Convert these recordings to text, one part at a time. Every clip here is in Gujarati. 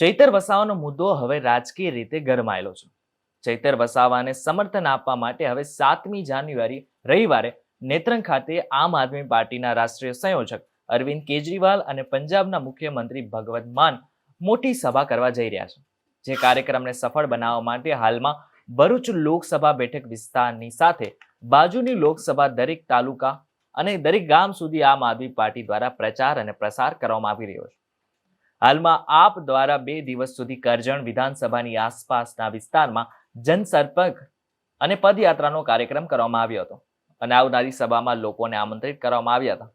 ચૈતર વસાવાનો મુદ્દો હવે રાજકીય રીતે ગરમાયેલો છે. ચૈતર વસાવાને સમર્થન આપવા માટે હવે સાતમી જાન્યુઆરી રવિવારે નેત્રંગ ખાતે આમ આદમી પાર્ટીના રાષ્ટ્રીય સંયોજક અરવિંદ કેજરીવાલ અને પંજાબના મુખ્યમંત્રી ભગવત માન મોટી સભા કરવા જઈ રહ્યા છે. જે કાર્યક્રમને સફળ બનાવવા માટે હાલમાં ભરૂચ લોકસભા બેઠક વિસ્તારની સાથે બાજુની લોકસભા દરેક તાલુકા અને દરેક ગામ સુધી આમ આદમી પાર્ટી દ્વારા પ્રચાર અને પ્રસાર કરવામાં આવી રહ્યો છે. હાલમાં આપ દ્વારા બે દિવસ સુધી કરજણ વિધાનસભાની આસપાસના વિસ્તારમાં જનસંપર્ક અને પદયાત્રાનો કાર્યક્રમ કરવામાં આવ્યો હતો અને આવનારી સભામાં લોકોને આમંત્રિત કરવામાં આવ્યા હતા.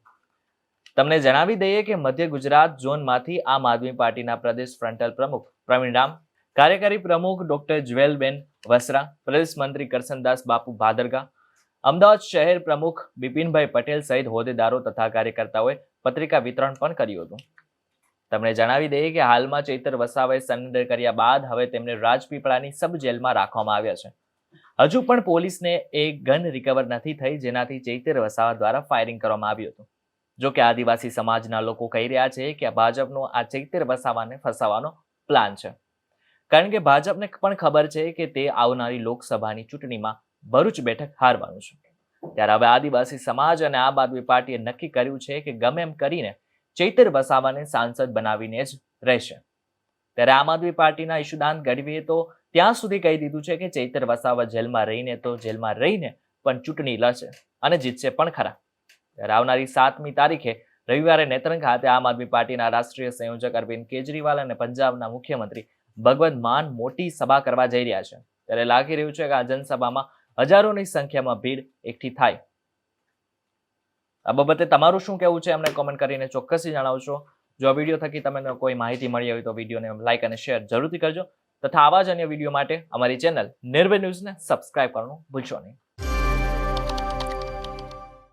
તમને જણાવી દઈએ કે મધ્ય ગુજરાત ઝોનમાંથી આમ આદમી પાર્ટીના પ્રદેશ ફ્રન્ટલ પ્રમુખ પ્રવીણ રામ, કાર્યકારી પ્રમુખ ડોક્ટર જ્વેલબેન વસરા, પ્રદેશ મંત્રી કરસનદાસ બાપુ ભાદરગા, અમદાવાદ શહેર પ્રમુખ બિપિનભાઈ પટેલ સહિત હોદ્દેદારો તથા કાર્યકર્તાઓએ પત્રિકા વિતરણ પણ કર્યું હતું. તમને જણાવી દઈએ કે હાલમાં ચૈતર વસાવાએ સરેન્ડર કર્યા બાદ હવે તેમને રાજપીપળાની સબ જેલમાં રાખવામાં આવ્યા છે. હજુ પણ પોલીસને એ ગન રિકવર નથી થઈ, જેનાથી ચૈતર વસાવા દ્વારા ફાયરિંગ કરવામાં આવ્યું હતું. જો કે આદિવાસી સમાજના લોકો કહી રહ્યા છે કે ભાજપનો આ ચૈતર વસાવાને ફસાવાનો પ્લાન છે. કારણ કે ભાજપને પણ ખબર છે કે તે આવનારી લોકસભાની ચૂંટણીમાં ભરૂચ બેઠક હારવાનું છે. ત્યારે હવે આદિવાસી સમાજ અને આમ આદમી પાર્ટીએ નક્કી કર્યું છે કે ગમે એમ કરીને ચૈતર વસાવાને સાંસદ બનાવીને જ રહેશે. ત્યારે આમ આદમી પાર્ટીના ઈશુદાન ગઢવીએ તો ત્યાં સુધી કહી દીધું છે કે ચૈતર વસાવા જેલમાં રહીને તો જેલમાં રહીને પણ ચૂંટણી લડશે અને જીતશે પણ ખરા. ત્યારે આવનારી સાતમી તારીખે રવિવારે નેત્રંગ ખાતે આમ આદમી પાર્ટીના રાષ્ટ્રીય સંયોજક અરવિંદ કેજરીવાલ અને પંજાબના મુખ્યમંત્રી ભગવત માન મોટી સભા કરવા જઈ રહ્યા છે. ત્યારે લાગી રહ્યું છે કે આ જનસભામાં હજારોની સંખ્યામાં ભીડ એકઠી થાય. આ બાબતે તમારું શું કહેવું છે અમને કોમેન્ટ કરીને ચોક્કસથી જણાવશો. જો આ વીડિયો થકી તમને કોઈ માહિતી મળી હોય તો વિડીયોને લાઇક અને શેર જરૂરથી કરજો. તથા આવા જ અન્ય વીડિયો માટે અમારી ચેનલ નિર્ભય ન્યૂઝને સબસ્ક્રાઇબ કરવાનું ભૂલશો નહીં.